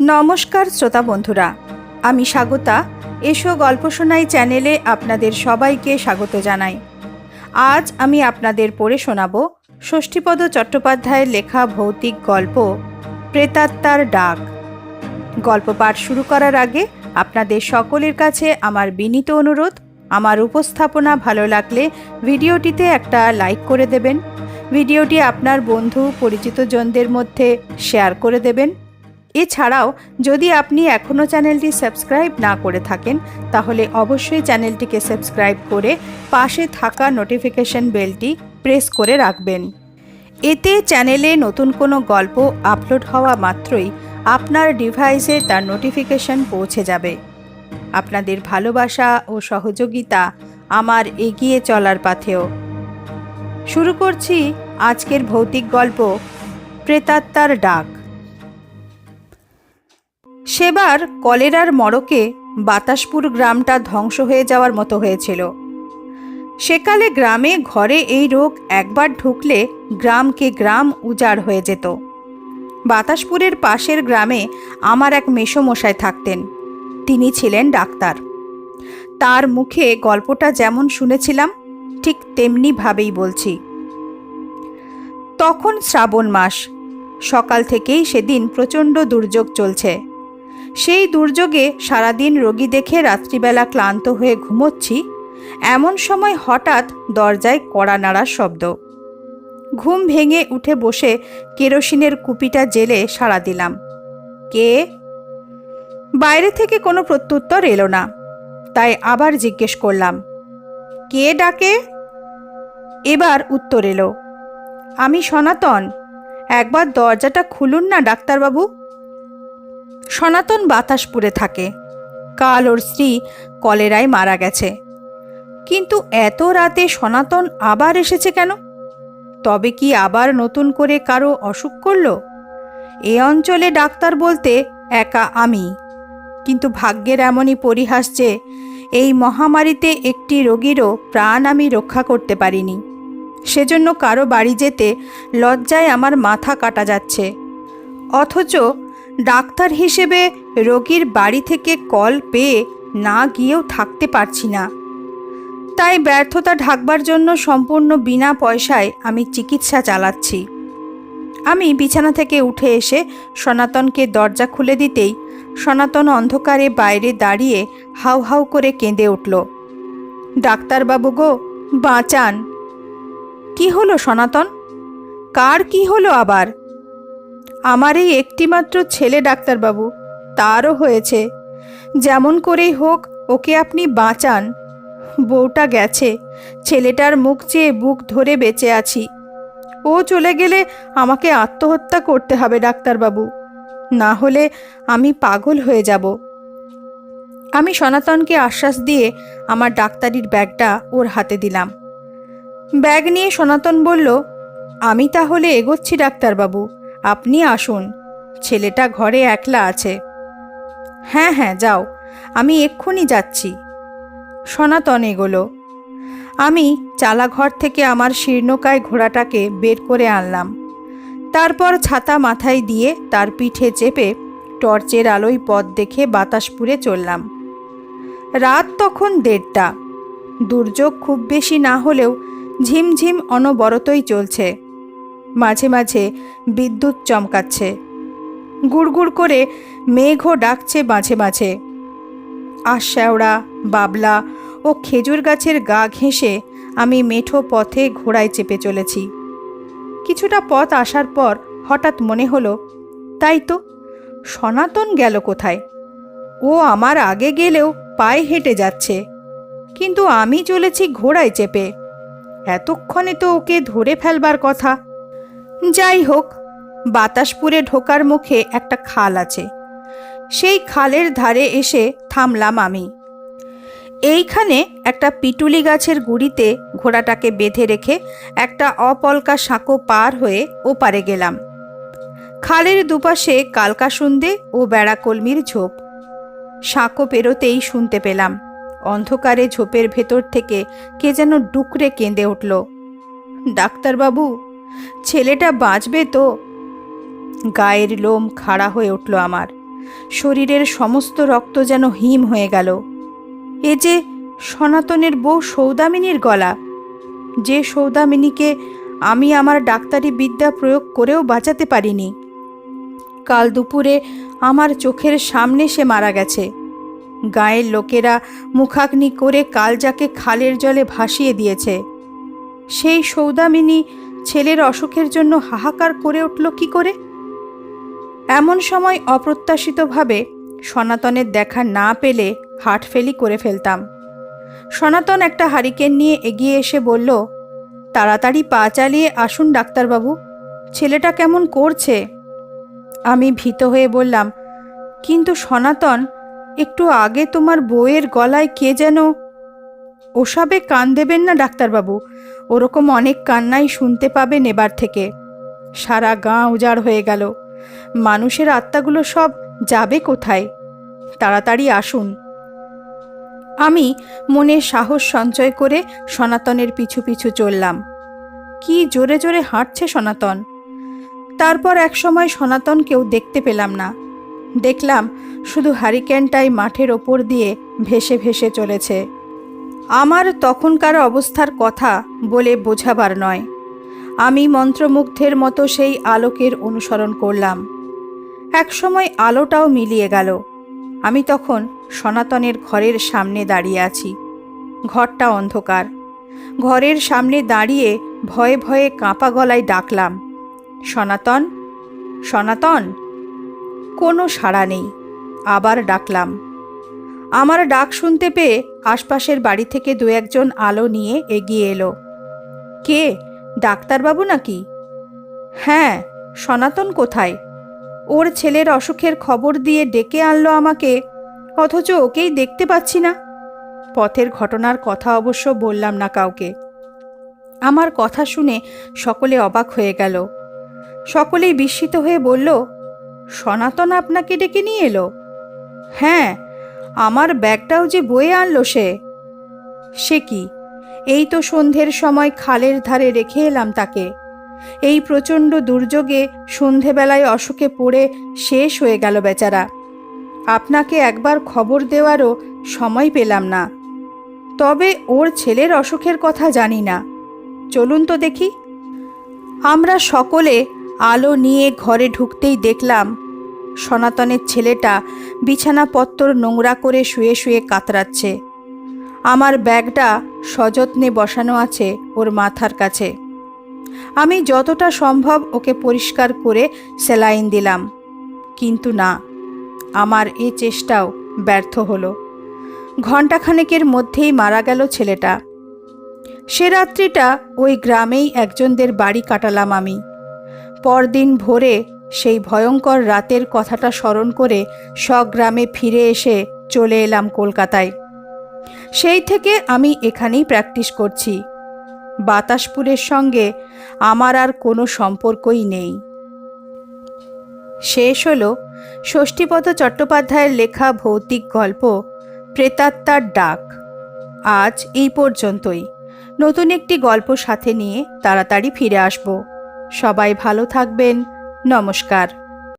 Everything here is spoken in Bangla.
নমস্কার শ্রোতা বন্ধুরা, আমি স্বাগতা। এসো গল্প শোনাই চ্যানেলে আপনাদের সবাইকে স্বাগত জানাই। আজ আমি আপনাদের পড়ে শোনাব ষষ্ঠীপদ চট্টোপাধ্যায়ের লেখা ভৌতিক গল্প, প্রেতাত্মার ডাক। গল্প পাঠ শুরু করার আগে আপনাদের সকলের কাছে আমার বিনীত অনুরোধ, আমার উপস্থাপনা ভালো লাগলে ভিডিওটিতে একটা লাইক করে দেবেন। ভিডিওটি আপনার বন্ধু পরিচিতজনদের মধ্যে শেয়ার করে দেবেন। এছাড়াও, যদি আপনি এখনও চ্যানেলটি সাবস্ক্রাইব না করে থাকেন, তাহলে অবশ্যই চ্যানেলটিকে সাবস্ক্রাইব করে পাশে থাকা নোটিফিকেশন বেলটি প্রেস করে রাখবেন। এতে চ্যানেলে নতুন কোনো গল্প আপলোড হওয়া মাত্রই আপনার ডিভাইসে তার নোটিফিকেশন পৌঁছে যাবে। আপনাদের ভালোবাসা ও সহযোগিতা আমার এগিয়ে চলার পাথেও। শুরু করছি আজকের ভৌতিক গল্প, প্রেতাত্মার ডাক। সেবার কলেরার মড়কে বাতাসপুর গ্রামটা ধ্বংস হয়ে যাওয়ার মতো হয়েছিল। সেকালে গ্রামে ঘরে এই রোগ একবার ঢুকলে গ্রামকে গ্রাম উজাড় হয়ে যেত। বাতাসপুরের পাশের গ্রামে আমার এক মেসমশাই থাকতেন। তিনি ছিলেন ডাক্তার। তার মুখে গল্পটা যেমন শুনেছিলাম, ঠিক তেমনিভাবেই বলছি। তখন শ্রাবণ মাস। সকাল থেকেই সেদিন প্রচণ্ড দুর্যোগ চলছে। সেই দুর্যোগে সারাদিন রোগী দেখে রাত্রিবেলা ক্লান্ত হয়ে ঘুমোচ্ছি, এমন সময় হঠাৎ দরজায় কড়া নাড়ার শব্দ। ঘুম ভেঙে উঠে বসে কেরোসিনের কুপিটা জেলে সাড়া দিলাম। কে? বাইরে থেকে কোনো প্রত্যুত্তর এলো না, তাই আবার জিজ্ঞেস করলাম, কে ডাকে? এবার উত্তর এলো, আমি সনাতন, একবার দরজাটা খুলুন না ডাক্তারবাবু। সনাতন বাতাসপুরে থাকে। কাল ওর স্ত্রী কলেরায় মারা গেছে। কিন্তু এত রাতে সনাতন আবার এসেছে কেন? তবে কি আবার নতুন করে কারও অসুখ করল? এ অঞ্চলে ডাক্তার বলতে একা আমি। কিন্তু ভাগ্যের এমনই পরিহাস যে, এই মহামারীতে একটি রোগীরও প্রাণ আমি রক্ষা করতে পারিনি। সেজন্য কারও বাড়ি যেতে লজ্জায় আমার মাথা কাটা যাচ্ছে। অথচ ডাক্তার হিসেবে রোগীর বাড়ি থেকে কল পেয়ে না গিয়েও থাকতে পারছি না। তাই ব্যর্থতা ঢাকবার জন্য সম্পূর্ণ বিনা পয়সায় আমি চিকিৎসা চালাচ্ছি। আমি বিছানা থেকে উঠে এসে সনাতনকে দরজা খুলে দিতেই সনাতন অন্ধকারে বাইরে দাঁড়িয়ে হাউ হাউ করে কেঁদে উঠল। ডাক্তারবাবু গো, বাঁচান। কি হলো সনাতন? কার কি হলো আবার? আমার এই একটিমাত্র ছেলে ডাক্তারবাবু, তারও হয়েছে। যেমন করেই হোক, ওকে আপনি বাঁচান। বউটা গেছে। ছেলেটার মুখ চেয়ে বুক ধরে বেঁচে আছি। ও চলে গেলে আমাকে আত্মহত্যা করতে হবে ডাক্তারবাবু। না হলে আমি পাগল হয়ে যাব। আমি সনাতনকে আশ্বাস দিয়ে আমার ডাক্তারির ব্যাগটা ওর হাতে দিলাম। ব্যাগ নিয়ে সনাতন বলল, আমি তাহলে এগোচ্ছি ডাক্তারবাবু। আপনি আসুন। ছেলেটা ঘরে একলা আছে। হ্যাঁ হ্যাঁ যাও। আমি এক্ষুনি যাচ্ছি। সনাতন এগোলো। আমি চালাঘর থেকে আমার শীর্ণকায় ঘোড়াটাকে বের করে আনলাম। তারপর ছাতা মাথায় দিয়ে তার পিঠে চেপে টর্চের আলোয় পথ দেখে বাতাসপুরে চললাম। রাত তখন দেড়টা। দুর্যোগ খুব বেশি না হলেও ঝিমঝিম অনবরতই চলছে। মাঝে মাঝে বিদ্যুৎ চমকাচ্ছে। গুড়গুড় করে মেঘও ডাকছে মাঝে মাঝে। আশ্যাওড়া বাবলা ও খেজুর গাছের গা ঘেঁষে আমি মেঠো পথে ঘোড়ায় চেপে চলেছি। কিছুটা পথ আসার পর হঠাৎ মনে হলো, তাই তো, সনাতন গেল কোথায়? ও আমার আগে গেলেও পায়ে হেঁটে যাচ্ছে, কিন্তু আমি চলেছি ঘোড়ায় চেপে। এতক্ষণে তো ওকে ধরে ফেলবার কথা। যাই হোক, বাতাসপুরে ঢোকার মুখে একটা খাল আছে। সেই খালের ধারে এসে থামলাম আমি। এইখানে একটা পিটুলি গাছের গুড়িতে ঘোড়াটাকে বেঁধে রেখে একটা অপলকা সাঁকো পার হয়ে ওপারে গেলাম। খালের দুপাশে কালকাসুন্দে ও বেড়াকলমির ঝোপ। সাঁকো পেরোতেই শুনতে পেলাম। অন্ধকারে ঝোপের ভেতর থেকে কে যেন ডুকরে কেঁদে উঠল। ডাক্তারবাবু ছেলেটা বাঁচবে তো? গায়ের লোম খাড়া হয়ে উঠল আমার। শরীরের সমস্ত রক্ত যেন হিম হয়ে গেল। এ যে সনাতনের বউ সৌদামিনীর গলা। যে সৌদামিনীকে আমি আমার ডাক্তারি বিদ্যা প্রয়োগ করেও বাঁচাতে পারিনি। কাল দুপুরে আমার চোখের সামনে সে মারা গেছে। গায়ের লোকেরা মুখাগ্নি করে কালজাকে খালের জলে ভাসিয়ে দিয়েছে। সেই সৌদামিনী ছেলের অসুখের জন্য হাহাকার করে উঠল কি করে? এমন সময় অপ্রত্যাশিতভাবে সনাতনের দেখা না পেলে হাটফেলি করে ফেলতাম। সনাতন একটা হারিকেন নিয়ে এগিয়ে এসে বলল, তাড়াতাড়ি পা চালিয়ে আসুন, ডাক্তারবাবু। ছেলেটা কেমন করছে? আমি ভীত হয়ে বললাম, কিন্তু সনাতন, একটু আগে তোমার বউয়ের গলায় কে যেন ওসবে কান দেবেন না ডাক্তারবাবু। ওরকম অনেক কান্নাই শুনতে পাবেন এবার থেকে। সারা গাঁ উজাড় হয়ে গেল। মানুষের আত্মাগুলো সব যাবে কোথায়? তাড়াতাড়ি আসুন। আমি মনে সাহস সঞ্চয় করে সনাতনের পিছু পিছু চললাম। কি জোরে জোরে হাঁটছে সনাতন। তারপর একসময় সনাতন কেউ দেখতে পেলাম না। দেখলাম শুধু হারিকেনটাই মাঠের ওপর দিয়ে ভেসে ভেসে চলেছে। আমার তখনকার অবস্থার কথা বলে বোঝাবার নয়। আমি মন্ত্রমুগ্ধের মতো সেই আলোকের অনুসরণ করলাম। একসময় আলোটাও মিলিয়ে গেল। আমি তখন সনাতনের ঘরের সামনে দাঁড়িয়ে আছি। ঘরটা অন্ধকার। ঘরের সামনে দাঁড়িয়ে ভয়ে ভয়ে কাঁপা গলায় ডাকলাম, সনাতন সনাতন! কোনো সাড়া নেই। আবার ডাকলাম আমার ডাক শুনতে পেয়ে আশপাশের বাড়ি থেকে দু একজন আলো নিয়ে এগিয়ে এলো। কে? ডাক্তারবাবু নাকি? হ্যাঁ সনাতন কোথায়? ওর ছেলের অসুখের খবর দিয়ে ডেকে আনলো আমাকে, অথচ ওকেই দেখতে পাচ্ছি না। পথের ঘটনার কথা অবশ্য বললাম না কাউকে। আমার কথা শুনে সকলে অবাক হয়ে গেল। সকলেই বিস্মিত হয়ে বলল, সনাতন আপনাকে ডেকে নিয়ে এলো? হ্যাঁ আমার ব্যাগটাও যে বয়ে আনলো সে? সে কি? এই তো সন্ধ্যের সময় খালের ধারে রেখে এলাম তাকে। এই প্রচণ্ড দুর্যোগে সন্ধেবেলায় অসুখে পড়ে শেষ হয়ে গেল বেচারা। আপনাকে একবার খবর দেওয়ারও সময় পেলাম না। তবে ওর ছেলের অসুখের কথা জানি না। চলুন তো দেখি। আমরা সকলে আলো নিয়ে ঘরে ঢুকতেই দেখলাম সনাতনের ছেলেটা বিছানাপত্তর নোংরা করে শুয়ে শুয়ে কাতরাচ্ছে। আমার ব্যাগটা সযত্নে বসানো আছে ওর মাথার কাছে। আমি যতটা সম্ভব ওকে পরিষ্কার করে সেলাইন দিলাম। কিন্তু না, আমার এ চেষ্টাও ব্যর্থ হলো। ঘণ্টাখানেকের মধ্যেই মারা গেল ছেলেটা। সে রাত্রিটা ওই গ্রামেই একজনদের বাড়ি কাটালাম আমি। পরদিন ভোরে সেই ভয়ঙ্কর রাতের কথাটা স্মরণ করে স্বগ্রামে ফিরে এসে চলে এলাম কলকাতায়। সেই থেকে আমি এখানেই প্র্যাকটিস করছি। বাতাসপুরের সঙ্গে আমার আর কোনো সম্পর্কই নেই। শেষ হলো ষষ্ঠীপদ চট্টোপাধ্যায়ের লেখা ভৌতিক গল্প প্রেতাত্মার ডাক। আজ এই পর্যন্তই। নতুন একটি গল্প সাথে নিয়ে তাড়াতাড়ি ফিরে আসব। সবাই ভালো থাকবেন। নমস্কার।